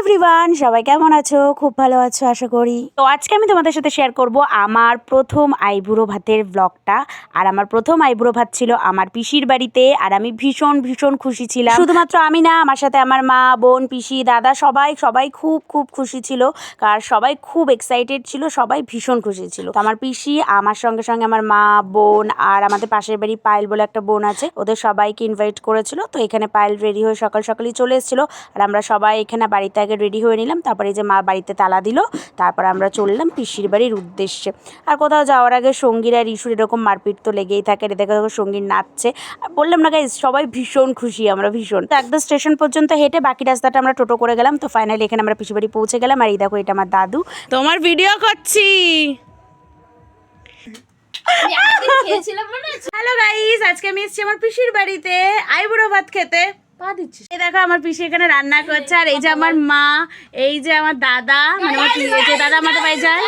Everyone সবাই কেমন আছো? খুব ভালো আছো, আশা করি। তো আজকে আমি তোমাদের সাথে শেয়ার করব আমার প্রথম আইবুড়ো ভাতের ব্লগটা আর আমার প্রথম আইবুড়ো ভাত ছিল আমার পিসির বাড়িতে, আর আমি ভীষণ ভীষণ খুশি ছিলাম। শুধুমাত্র আমি না, আমার সাথে আমার মা, বোন, পিসি, দাদা, সবাই সবাই খুব খুব খুশি ছিল। আর সবাই খুব এক্সাইটেড ছিল, সবাই ভীষণ খুশি ছিল। তো আমার পিসি, আমার সঙ্গে সঙ্গে আমার মা, বোন, আর আমাদের পাশের বাড়ি পায়েল বলে একটা বোন আছে, ওদের সবাইকে ইনভাইট করেছিল। তো এখানে পায়েল রেডি হয়ে সকাল সকালই চলে এসেছিল। আর আমরা সবাই এখানে বাড়িতে আগে রেডি হয়ে নিলাম তারপরে এই যে মা বাড়িতে তালা দিল তারপর আমরা চললাম পিসির বাড়ির উদ্দেশ্যে। আর কোথাও যাওয়ার আগে সঙ্গীর আর ইস্যুর এরকম মারপিট তো লেগেই থাকে দেখো দেখো সঙ্গীর নাচছে। আর বললাম না গাইজ সবাই ভীষণ খুশি আমরা ভীষণ। তো একদম স্টেশন পর্যন্ত হেঁটে বাকি রাস্তাটা আমরা টোটো করে গেলাম তো ফাইনালি এখানে আমরা পিসির বাড়ি পৌঁছে গেলাম। আর এই দেখো এটা আমার দাদু। তোমার ভিডিও করছি। হ্যালো গাইস আজকে আমি এসেছি আমার পিসির বাড়িতে আইবুড়ো ভাত খেতে। দেখো আমার পিসি এখানে রান্না করছে, আর এই যে আমার মা, এই যে আমার দাদা আমার যে দাদা যায়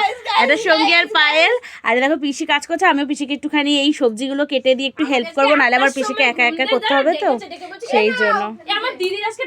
সঙ্গী আর পায়েল। আর দেখো পিসি কাজ করছে, আমিও পিসিকে একটুখানি এই সবজিগুলো কেটে দিয়ে একটু হেল্প করব, নাহলে আমার পিসিকে একা একা করতে হবে তো, সেই জন্য। আজকে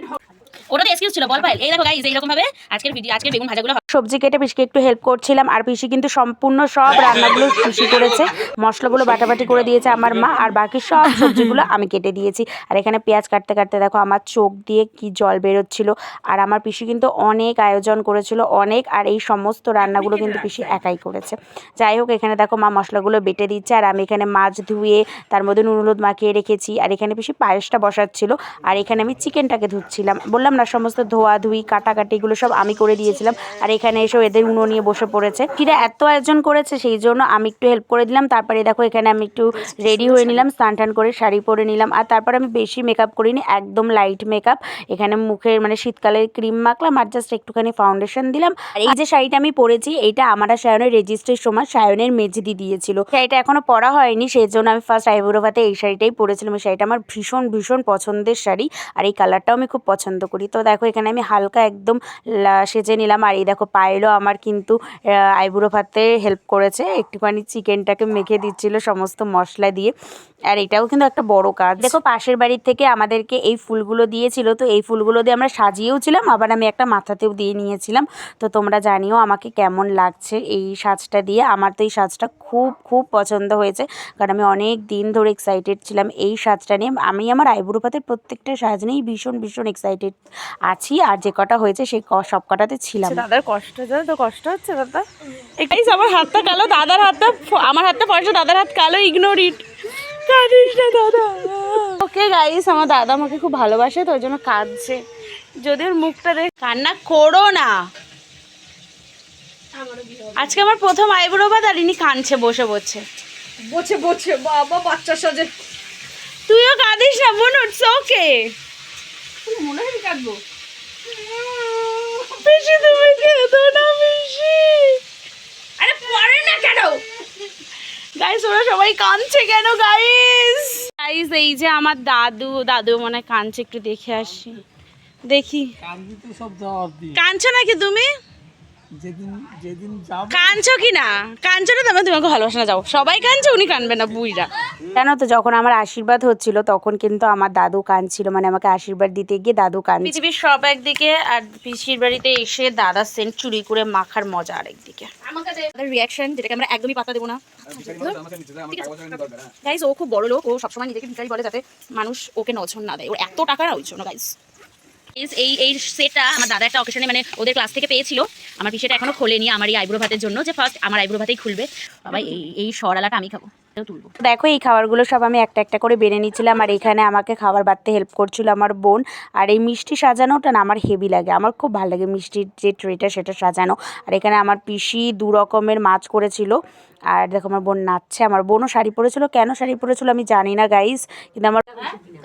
ওটা এক্সকিউজ ছিল, বল ভাই এই দেখো এই এইরকম ভাবে আজকের ভিডিও আজকের বেগুন ভাজাগুলো সবজি কেটে পিসিকে একটু হেল্প করছিলাম আর পিসি কিন্তু সম্পূর্ণ সব রান্নাগুলো পিসি করেছে। মশলাগুলো বাটাবাটি করে দিয়েছে আমার মা আর বাকি সব সবজিগুলো আমি কেটে দিয়েছি। আর এখানে পেঁয়াজ কাটতে কাটতে দেখো আমার চোখ দিয়ে কি জল বেরোচ্ছিল। আর আমার পিসি কিন্তু অনেক আয়োজন করেছিল, অনেক, আর এই সমস্ত রান্নাগুলো কিন্তু পিসি একাই করেছে। যাই হোক, এখানে দেখো মা মশলাগুলো বেটে দিচ্ছে আর আমি এখানে মাছ ধুয়ে তার মধ্যে নুন হলুদ মাখিয়ে রেখেছি। আর এখানে পিসি পায়েসটা বসাচ্ছিল আর এখানে আমি চিকেনটাকে ধুচ্ছিলাম। বললাম না, সমস্ত ধোয়া ধুই, কাটাকাটি এগুলো সব আমি করে দিয়েছিলাম। আর এখানে এসেও এদের উনো নিয়ে বসে পড়েছে। কিরা এত আয়োজন করেছে, সেই জন্য আমি একটু হেল্প করে দিলাম। তারপরে দেখো, এখানে আমি একটু রেডি হয়ে নিলাম, স্নান টান করে শাড়ি পরে নিলাম। আর তারপর আমি বেশি মেকআপ করিনি, একদম লাইট মেকআপ এখানে মুখের মানে শীতকালের ক্রিম মাখলাম আর জাস্ট একটুখানি ফাউন্ডেশন দিলাম। আর এই যে শাড়িটা আমি পরেছি এইটা আমার সায়নের রেজিস্ট্রির সময় সায়নের মেজদি দিয়েছিল। শাড়িটা এখনও পরা হয়নি, সেই জন্য আমি ফার্স্ট আইবুড়ো ভাতে এই শাড়িটাই পরেছিলাম। শাড়িটা আমার ভীষণ ভীষণ পছন্দের শাড়ি। আর এই কালারটাও আমি খুব পছন্দ করি। তো দেখো, এখানে আমি হালকা একদম সেজে নিলাম। আর এই দেখো পায়েলও আমার কিন্তু আইবুড়ো ভাতে হেল্প করেছে। একটুখানি চিকেনটাকে মেখে দিচ্ছিল সমস্ত মশলা দিয়ে। আর এটাও কিন্তু একটা বড় কাজ। দেখো পাশের বাড়ির থেকে আমাদেরকে এই ফুলগুলো দিয়েছিল। তো এই ফুলগুলো দিয়ে আমরা সাজিয়েও ছিলাম আবার আমি একটা মাথাতেও দিয়ে নিয়েছিলাম। তো তোমরা জানিও আমাকে কেমন লাগছে এই সাজটা দিয়ে। আমার তো এই সাজটা খুব খুব পছন্দ হয়েছে। কারণ আমি অনেক দিন ধরে এক্সাইটেড ছিলাম এই সাজটা নিয়ে। আমি আমার আইবুড়ো ভাতের প্রত্যেকটা সাজ নিয়েই ভীষণ ভীষণ এক্সাইটেড আছি। আর যে কটা হয়েছে সেই ক- সব কটাতে ছিলাম দাদার কষ্ট হচ্ছে তো কষ্ট হচ্ছে দাদা? গাইস আমার হাতটা কালো দাদার হাতটা আমার হাতটা পয়সা দাদার হাত কালো ইগনোর ইট কাঁদিস না দাদা। ওকে গাইস আমার দাদা আমাকে খুব ভালোবাসে তো ওই জন্য কাঁদছে। যদি ওর মুখটা দেখ কান্না করো না। আজকে আমার প্রথম আইবুড়ো ভাত আর ইনি কাঁদছে বসে বসে। বসে বসে বাবা বাচ্চা সাজে। তুইও কাঁদিস না বোন ওকে মনে হয় কাটবো পিসি তুমি কেঁদো না পিসি। আরে পড়ে না কেন? গাইস ওরা সবাই কাঁদছে কেন গাইস গাইস এই যে আমার দাদু দাদু মনে হয় কাঁদছে একটু দেখে আসি। দেখি। কাঁদছে তো সব জবাব দিই কাঁদছো নাকি তুমি? যেদিন যেদিন যাব কাঁদছো কি না? কাঁদছো না তুমি তোমাকে ভালোবাসা না যাও। সবাই কাঁদছে উনি কাঁদবে না বুইরা। জানো তো যখন আমার আশীর্বাদ হচ্ছিল তখন কিন্তু আমার দাদু কাঁদছিল। মানে আমাকে আশীর্বাদ দিতে গিয়ে দাদু কাঁদছিল পৃথিবীর সব একদিকে আর পিসির বাড়িতে এসে দাদা সেন্ট চুরি করে মাখার মজা আরেকদিকে আমাকে দে রিয়াকশন যেটাকে আমরা একদমই পাতা দেবো না। গাইস ও খুব বড় লোক ও সবসময় নিজেকে ভিখারি বলে যাতে মানুষ ওকে নজর না দেয়। ওর এত টাকা না ওই জন্য গাইস এই এই সেটটা আমার দাদা একটা অকেশনে মানে ওদের ক্লাস থেকে পেয়েছিল। আমার পিসেটা এখনও খোলেনি আমার এই আইব্রো ভাতের জন্য যে ফার্স্ট আমার আইব্রো ভাতেই খুলবে। বাবা এই এই সরালাটা আমি খাব। তুলবো। দেখো এই খাবারগুলো সব আমি একটা একটা করে বেড়ে নিচ্ছিলাম আর এখানে আমাকে খাবার বাড়তে হেল্প করছিল আমার বোন। আর এই মিষ্টি সাজানোটা না আমার হেভি লাগে। আমার খুব ভালো লাগে মিষ্টির যে ট্রেটা সেটা সাজানো। আর এখানে আমার পিসি দু রকমের মাছ করেছিল। আর দেখো আমার বোন নাচছে। আমার বোনও শাড়ি পরেছিল। কেন শাড়ি পরেছিল আমি জানি না গাইস কিন্তু আমার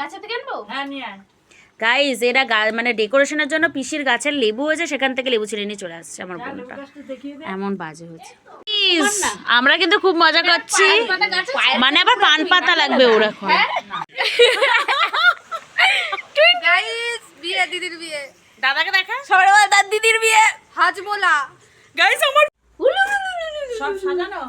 গাছ থেকে আনব? হ্যাঁ নিয়ে গাইজ এরা গা- মানে ডেকোরেশনের জন্য পিসির গাছের লেবু হয়েছে সেখান থেকে লেবু ছিঁড়ে নিয়ে চলে আসছে আমার বোনটা এমন বাজে হয়েছে আমরা কিন্তু খুব মজা করছি। মানে আবার পান পাতা লাগবে ওর এখন। বিয়ে দিদির বিয়ে। দাদাকে দেখা? সবাই দিদির বিয়ে। হাজমোলা। গাইজ আমার সব সাজানো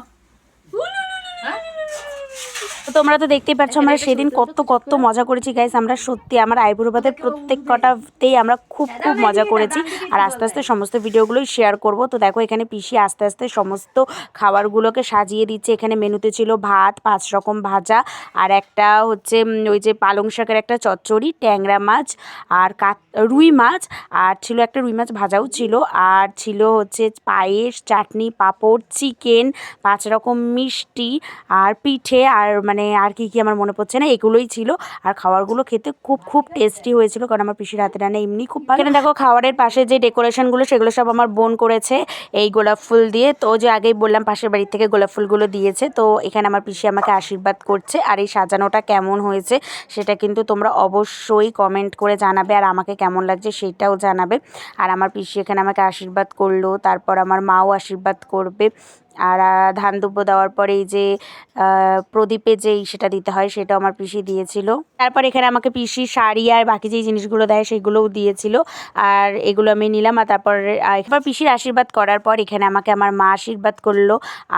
তো তোমরা তো দেখতেই পাচ্ছ আমরা সেদিন কত কত মজা করেছি গাইস আমরা সত্যি আমার আইবুড়োবাদের প্রত্যেক কটাতেই আমরা খুব খুব মজা করেছি। আর আস্তে আস্তে সমস্ত ভিডিওগুলোই শেয়ার করব। তো দেখো, এখানে পিসি আস্তে আস্তে সমস্ত খাবারগুলোকে সাজিয়ে দিচ্ছে। এখানে মেনুতে ছিল ভাত, পাঁচ রকম ভাজা, আর একটা হচ্ছে ওই যে পালং শাকের একটা চচ্চড়ি, ট্যাংরা মাছ, আর কাত রুই মাছ, আর ছিল একটা রুই মাছ ভাজাও ছিল। আর ছিল হচ্ছে পায়েস, চাটনি, পাঁপড়, চিকেন, পাঁচ রকম মিষ্টি, আর পিঠে, আর মানে আর কি কি আমার মনে পড়ছে না, এগুলোই ছিল। আর খাবারগুলো খেতে খুব খুব টেস্টি হয়েছিল, কারণ আমার পিসির হাতে রান্না এমনি খুব ভালো। এখানে দেখো খাবারের পাশে যে ডেকোরেশনগুলো সেগুলো সব আমার বোন করেছে, এই গোলাপ ফুল দিয়ে। তো যে আগেই বললাম, পাশের বাড়ি থেকে গোলাপ ফুলগুলো দিয়েছে। তো এখানে আমার পিসি আমাকে আশীর্বাদ করছে, আর এই সাজানোটা কেমন হয়েছে, সেটা কিন্তু তোমরা অবশ্যই কমেন্ট করে জানাবে, আর আমাকে কেমন লাগছে সেটাও জানাবে। আর আমার পিসি এখানে আমাকে আশীর্বাদ করল, তারপর আমার মাও আশীর্বাদ করবে। আর ধান দুব্য দেওয়ার পরে এই যে প্রদীপে যেই সেটা দিতে হয় সেটা আমার পিসি দিয়েছিল। তারপর এখানে আমাকে পিসি শাড়ি আর বাকি যেই জিনিসগুলো দেয় সেগুলোও দিয়েছিল। আর এগুলো আমি নিলাম আর তারপর এবার পিসির আশীর্বাদ করার পর এখানে আমাকে আমার মা আশীর্বাদ করল।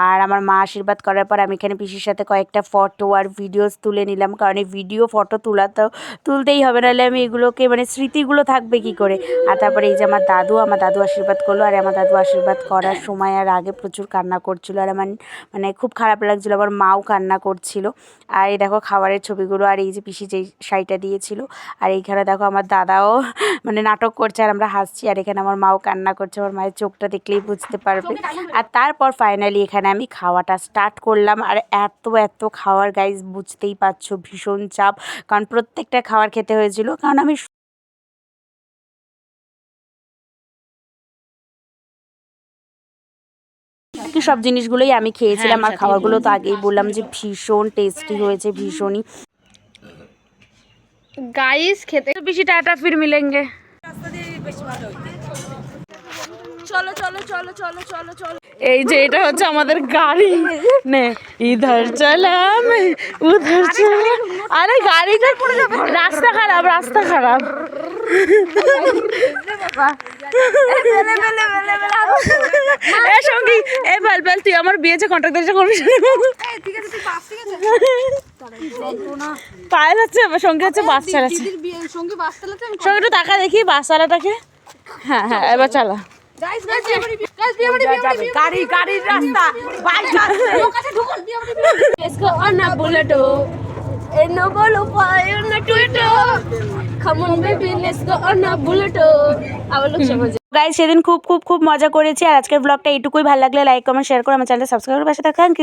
আর আমার মা আশীর্বাদ করার পর আমি এখানে পিসির সাথে কয়েকটা ফটো আর ভিডিওস তুলে নিলাম। কারণ এই ভিডিও, ফটো তোলা তো তুলতেই হবে। নাহলে আমি এগুলোকে মানে স্মৃতিগুলো থাকবে কি করে? আর তারপরে এই যে আমার দাদু আমার দাদু আশীর্বাদ করল। আর আমার দাদু আশীর্বাদ করার সময় আর আগে প্রচুর কান্না করছিল আর আমার মানে খুব খারাপ লাগছিল আমার মাও কান্না করছিল। আর এই দেখো খাবারের ছবিগুলো আর এই যে পিসি যেই শাড়িটা দিয়েছিল, আর এইখানে দেখো আমার দাদাও মানে নাটক করছে আর আমরা হাসছি, আর এখানে আমার মাও কান্না করছে, আমার মায়ের চোখটা দেখলেই বুঝতে পারবে। আর তারপর ফাইনালি এখানে আমি খাওয়াটা স্টার্ট করলাম, আর এত এত খাওয়ার গাইজ বুঝতেই পারছ, ভীষণ চাপ। কারণ প্রত্যেকটা খাবার খেতে হয়েছিল, কারণ আমি কি সব জিনিসগুলোই আমি খেয়েছিলাম আর খাবারগুলো তো আগেই বললাম যে ভীষণ টেস্টি হয়েছে ভীষণই। গাইস খেতে বেশি টাটা ফির মিলেঙ্গে চলো চলো চলো চলো চলো চলো। এই যে এটা হচ্ছে আমাদের গাড়ি। নে ইধার চালাম উধার চালাম। আরে গাড়িটা রাস্তা খারাপ রাস্তা খারাপ। এ সঙ্গী এ তুই আমার বিয়েছে কন্ট্রাক্ট দিয়েছে করবি পায়ে যাচ্ছে আমার সঙ্গে হচ্ছে বাস চালাচ্ছে। সঙ্গে একটু টাকা দেখি বাস চালাটাকে হ্যাঁ হ্যাঁ এবার চালা। গাড়ি গাড়ির রাস্তা বাইক বুলেটো বলো টুইটো baby let's go on a বুলেটো আবার লোক সমাজ সেদিন খুব খুব খুব মজা করেছি আর আজকের ব্লগটা এটুকুই ভালো লাগলে লাইক কমেন্ট শেয়ার করে আমার চ্যানেলটা সাবস্ক্রাইব করে পাশে থাকা থ্যাংক ইউ